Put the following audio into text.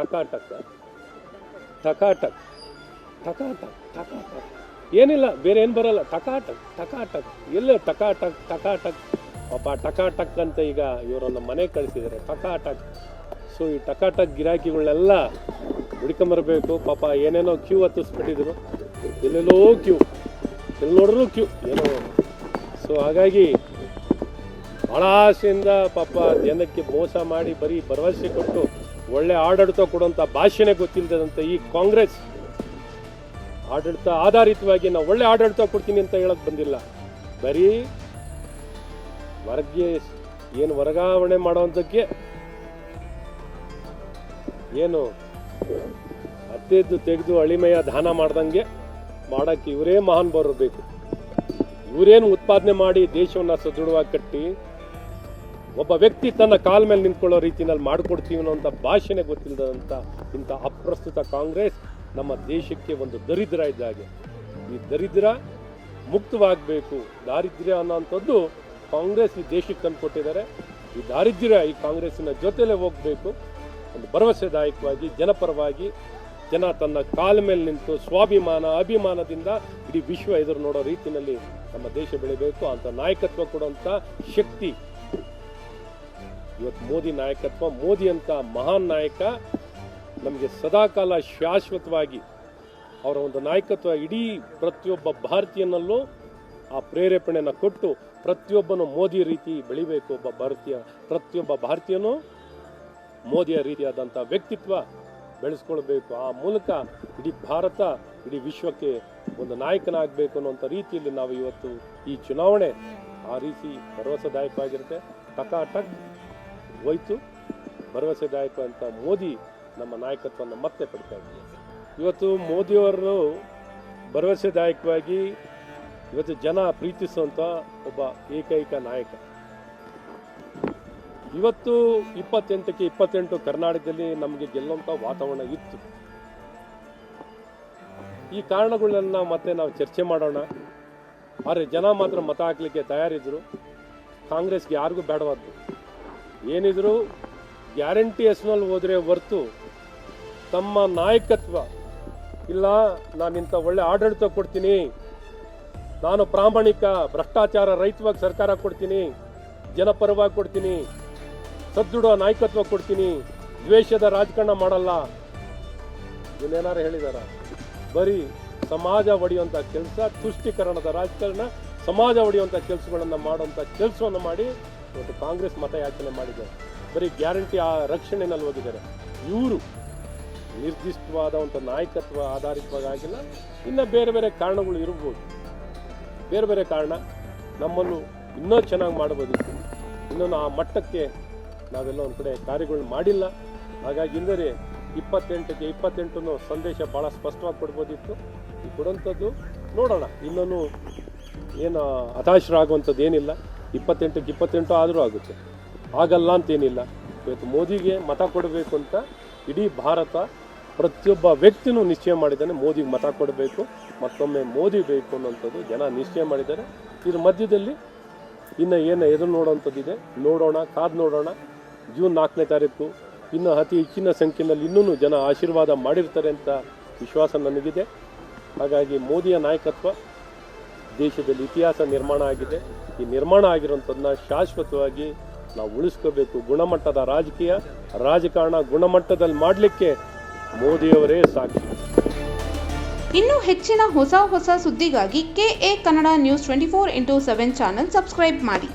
ಟಕಾಟಕ್ ಟಕಾಟಕ್ ಟಕಾಟಕ್ ಟಕಾಟಕ್ ಏನಿಲ್ಲ, ಬೇರೆ ಏನು ಬರಲ್ಲ. ಟಕಾಟಕ್ ಟಕಾಟಕ್ ಎಲ್ಲ ಟಕಾಟಕ್ ಟಕಾಟಕ್ ಪಾಪ ಟಕಾಟಕ್ ಅಂತ ಈಗ ಇವರನ್ನ ಮನೆ ಕಳಿಸಿದರೆ ಟಕಾಟಕ್ ಸೊ ಈ ಟಕಾಟಕ್ ಗಿರಾಕಿಗಳನ್ನೆಲ್ಲ ಹುಡ್ಕೊಂಬರ್ಬೇಕು. ಪಾಪ ಏನೇನೋ ಕ್ಯೂ ಹತ್ತಿಸ್ಬಿಟ್ಟಿದ್ರು. ಎಲ್ಲೆಲ್ಲೋ ಕ್ಯೂ. ಎಲ್ಲಿ ನೋಡಿದ್ರು ಕ್ಯೂ. ಏನೋ. ಸೊ ಹಾಗಾಗಿ ಭಾಳ ಆಸೆಯಿಂದ ಪಾಪ ಜನಕ್ಕೆ ಮೋಸ ಮಾಡಿ ಬರೀ ಭರವಸೆ ಕೊಟ್ಟು ಒಳ್ಳೆ ಆಡಳಿತ ಕೊಡುವಂಥ ಭಾಷೆನೇ ಗೊತ್ತಿಲ್ಲದಂಥ ಈ ಕಾಂಗ್ರೆಸ್ ಆಡಳಿತ ಆಧಾರಿತವಾಗಿ ನಾವು ಒಳ್ಳೆ ಆಡಳಿತ ಕೊಡ್ತೀನಿ ಅಂತ ಹೇಳಕ್ ಬಂದಿಲ್ಲ. ಬರೀ ವರ್ಗೀಯ ಏನು ವರ್ಗಾವಣೆ ಮಾಡುವಂಥಕ್ಕೆ ಏನು ಅತ್ತೆದ್ದು ತೆಗೆದು ಅಳಿಮೆಯ ದಾನ ಮಾಡ್ದಂಗೆ ಮಾಡೋಕ್ಕೆ ಇವರೇ ಮಹಾನ್ ಬರಬೇಕು. ಇವರೇನು ಉತ್ಪಾದನೆ ಮಾಡಿ ದೇಶವನ್ನು ಸದೃಢವಾಗಿ ಕಟ್ಟಿ ಒಬ್ಬ ವ್ಯಕ್ತಿ ತನ್ನ ಕಾಲ ಮೇಲೆ ನಿಂತ್ಕೊಳ್ಳೋ ರೀತಿನಲ್ಲಿ ಮಾಡ್ಕೊಡ್ತೀವಿ ಅನ್ನೋಂಥ ಭಾಷೆನೇ ಗೊತ್ತಿಲ್ಲದಂಥ ಇಂಥ ಅಪ್ರಸ್ತುತ ಕಾಂಗ್ರೆಸ್ ನಮ್ಮ ದೇಶಕ್ಕೆ ಒಂದು ದರಿದ್ರ ಇದ್ದ ಹಾಗೆ. ಈ ದರಿದ್ರ ಮುಕ್ತವಾಗಬೇಕು, ದಾರಿದ್ರ್ಯ ಅನ್ನೋಂಥದ್ದು ಕಾಂಗ್ರೆಸ್ ಈ ದೇಶಕ್ಕೆ ತಂದುಕೊಟ್ಟಿದ್ದಾರೆ ಈ ದಾರಿದ್ರ್ಯ ಈ ಕಾಂಗ್ರೆಸ್ಸಿನ ಜೊತೆಲೇ ಹೋಗಬೇಕು. ಒಂದು ಭರವಸೆದಾಯಕವಾಗಿ, ಜನಪರವಾಗಿ, ಜನ ತನ್ನ ಕಾಲ ಮೇಲೆ ನಿಂತು ಸ್ವಾಭಿಮಾನ, ಅಭಿಮಾನದಿಂದ ಇಡೀ ವಿಶ್ವ ಎದುರು ನೋಡೋ ರೀತಿಯಲ್ಲಿ ನಮ್ಮ ದೇಶ ಬೆಳಿಬೇಕು. ಅಂತ ನಾಯಕತ್ವ ಕೊಡುವಂಥ ಶಕ್ತಿ ಇವತ್ತು ಮೋದಿ ನಾಯಕತ್ವ, ಮೋದಿ ಅಂತ ಮಹಾನ್ ನಾಯಕ ನಮಗೆ ಸದಾಕಾಲ ಶಾಶ್ವತವಾಗಿ ಅವರ ಒಂದು ನಾಯಕತ್ವ ಇಡೀ ಪ್ರತಿಯೊಬ್ಬ ಭಾರತೀಯನಲ್ಲೂ ಆ ಪ್ರೇರೇಪಣೆಯನ್ನು ಕೊಟ್ಟು ಪ್ರತಿಯೊಬ್ಬನು ಮೋದಿ ರೀತಿ ಬೆಳಿಬೇಕು ಒಬ್ಬ ಭಾರತೀಯ, ಪ್ರತಿಯೊಬ್ಬ ಭಾರತೀಯನು ಮೋದಿಯ ರೀತಿಯಾದಂಥ ವ್ಯಕ್ತಿತ್ವ ಬೆಳೆಸ್ಕೊಳ್ಬೇಕು. ಆ ಮೂಲಕ ಇಡೀ ಭಾರತ, ಇಡೀ ವಿಶ್ವಕ್ಕೆ ಒಂದು ನಾಯಕನಾಗಬೇಕು ಅನ್ನುವಂಥ ರೀತಿಯಲ್ಲಿ ನಾವು ಇವತ್ತು ಈ ಚುನಾವಣೆ ಆ ರೀತಿ ಭರವಸೆದಾಯಕವಾಗಿರುತ್ತೆ. ಟಕಾಟಕ್ ಹೋಯ್ತು. ಭರವಸೆದಾಯಕ ಅಂತ ಮೋದಿ ನಮ್ಮ ನಾಯಕತ್ವವನ್ನು ಮತ್ತೆ ಪಡಿತಾ ಇದ್ದೀವಿ ಇವತ್ತು ಮೋದಿಯವರು ಭರವಸೆದಾಯಕವಾಗಿ ಇವತ್ತು ಜನ ಪ್ರೀತಿಸುವಂಥ ಒಬ್ಬ ಏಕೈಕ ನಾಯಕ. ಇವತ್ತು ಇಪ್ಪತ್ತೆಂಟಕ್ಕೆ ಇಪ್ಪತ್ತೆಂಟು ಕರ್ನಾಟಕದಲ್ಲಿ ನಮಗೆ ಗೆಲ್ಲುವಂಥ ವಾತಾವರಣ ಇತ್ತು. ಈ ಕಾರಣಗಳನ್ನ ಮತ್ತೆ ನಾವು ಚರ್ಚೆ ಮಾಡೋಣ. ಆದರೆ ಜನ ಮಾತ್ರ ಮತ ಹಾಕಲಿಕ್ಕೆ ತಯಾರಿದ್ರು. ಕಾಂಗ್ರೆಸ್ಗೆ ಯಾರಿಗೂ ಬೇಡವಾದ್ದು ಏನಿದ್ರು ಗ್ಯಾರಂಟಿ ಹೆಸರಲ್ಲಿ ಹೋದರೆ ಹೊರ್ತು ತಮ್ಮ ನಾಯಕತ್ವ ಇಲ್ಲ, ನಾನು ಇಂಥ ಒಳ್ಳೆ ಆಡಳಿತ ಕೊಡ್ತೀನಿ, ನಾನು ಪ್ರಾಮಾಣಿಕ ಭ್ರಷ್ಟಾಚಾರ ರಹಿತವಾಗಿ ಸರ್ಕಾರ ಕೊಡ್ತೀನಿ, ಜನಪರವಾಗಿ ಕೊಡ್ತೀನಿ ಸದೃಢ ನಾಯಕತ್ವ ಕೊಡ್ತೀನಿ, ದ್ವೇಷದ ರಾಜಕಾರಣ ಮಾಡಲ್ಲ. ಇನ್ನೇನಾರು ಹೇಳಿದಾರ? ಬರೀ ಸಮಾಜ ಒಡೆಯುವಂಥ ಕೆಲಸ, ತುಷ್ಟೀಕರಣದ ರಾಜಕಾರಣ, ಸಮಾಜ ಒಡೆಯುವಂಥ ಕೆಲಸಗಳನ್ನು ಮಾಡುವಂಥ ಕೆಲಸವನ್ನು ಮಾಡಿ ಇವತ್ತು ಕಾಂಗ್ರೆಸ್ ಮತಯಾಚನೆ ಮಾಡಿದ್ದಾರೆ ಬರೀ ಗ್ಯಾರಂಟಿ ಆ ರಕ್ಷಣೆನಲ್ಲಿ ಹೋಗಿದ್ದಾರೆ. ಇವರು ನಿರ್ದಿಷ್ಟವಾದ ಒಂದು ನಾಯಕತ್ವ ಆಧಾರಿತವಾಗಿಲ್ಲ ಇನ್ನು ಬೇರೆ ಬೇರೆ ಕಾರಣಗಳು ಇರ್ಬೋದು. ಬೇರೆ ಬೇರೆ ಕಾರಣ, ನಮ್ಮನ್ನು ಇನ್ನೂ ಚೆನ್ನಾಗಿ ಮಾಡ್ಬೋದಿತ್ತು ಇನ್ನೊಂದು ಆ ಮಟ್ಟಕ್ಕೆ ನಾವೆಲ್ಲ ಒಂದು ಕಡೆ ಕಾರ್ಯಗಳು ಮಾಡಿಲ್ಲ. ಹಾಗಾಗಿ ಇಂದರೆ ಇಪ್ಪತ್ತೆಂಟಕ್ಕೆ ಇಪ್ಪತ್ತೆಂಟು ಸಂದೇಶ ಭಾಳ ಸ್ಪಷ್ಟವಾಗಿ ಕೊಡ್ಬೋದಿತ್ತು. ಈ ಕೊಡೋಂಥದ್ದು ನೋಡೋಣ. ಇನ್ನೂ ಏನು ಹತಾಶರಾಗುವಂಥದ್ದು ಏನಿಲ್ಲ. ಇಪ್ಪತ್ತೆಂಟಕ್ಕೆ ಇಪ್ಪತ್ತೆಂಟು ಆದರೂ ಆಗುತ್ತೆ. ಆಗಲ್ಲ ಅಂತೇನಿಲ್ಲ. ಇವತ್ತು ಮೋದಿಗೆ ಮತ ಕೊಡಬೇಕು ಅಂತ ಇಡೀ ಭಾರತ ಪ್ರತಿಯೊಬ್ಬ ವ್ಯಕ್ತಿನೂ ನಿಶ್ಚಯ ಮಾಡಿದ್ದಾನೆ, ಮೋದಿಗೆ ಮತ ಕೊಡಬೇಕು, ಮತ್ತೊಮ್ಮೆ ಮೋದಿ ಬೇಕು ಅನ್ನೋಂಥದ್ದು ಜನ ನಿಶ್ಚಯ ಮಾಡಿದ್ದಾರೆ. ಇದ್ರ ಮಧ್ಯದಲ್ಲಿ ಇನ್ನು ಏನು ಎದುರು ನೋಡೋವಂಥದ್ದಿದೆ ನೋಡೋಣ, ಕಾದು ನೋಡೋಣ. ಜೂನ್ ನಾಲ್ಕನೇ ತಾರೀಕು, ಇನ್ನು ಅತಿ ಹೆಚ್ಚಿನ ಸಂಖ್ಯೆಯಲ್ಲಿ ಇನ್ನೂ ಜನ ಆಶೀರ್ವಾದ ಮಾಡಿರ್ತಾರೆ ಅಂತ ವಿಶ್ವಾಸ ನನಗಿದೆ ಹಾಗಾಗಿ ಮೋದಿಯ ನಾಯಕತ್ವ ದೇಶದಲ್ಲಿ ಇತಿಹಾಸ ನಿರ್ಮಾಣ ಆಗಿದೆ. ಈ ನಿರ್ಮಾಣ ಆಗಿರುವಂಥದ್ದನ್ನ ಶಾಶ್ವತವಾಗಿ ನಾವು ಉಳಿಸ್ಕೋಬೇಕು. ಗುಣಮಟ್ಟದ ರಾಜಕೀಯ, ರಾಜಕಾರಣ ಗುಣಮಟ್ಟದಲ್ಲಿ ಮಾಡಲಿಕ್ಕೆ ಮೋದಿಯವರೇ ಸಾಕ್ಷಿ. ಇನ್ನು ಹೆಚ್ಚಿನ ಹೊಸ ಹೊಸ ಸುದ್ದಿಗಾಗಿ K A Kannada news twenty four into seven channel subscribe ಮಾಡಿ.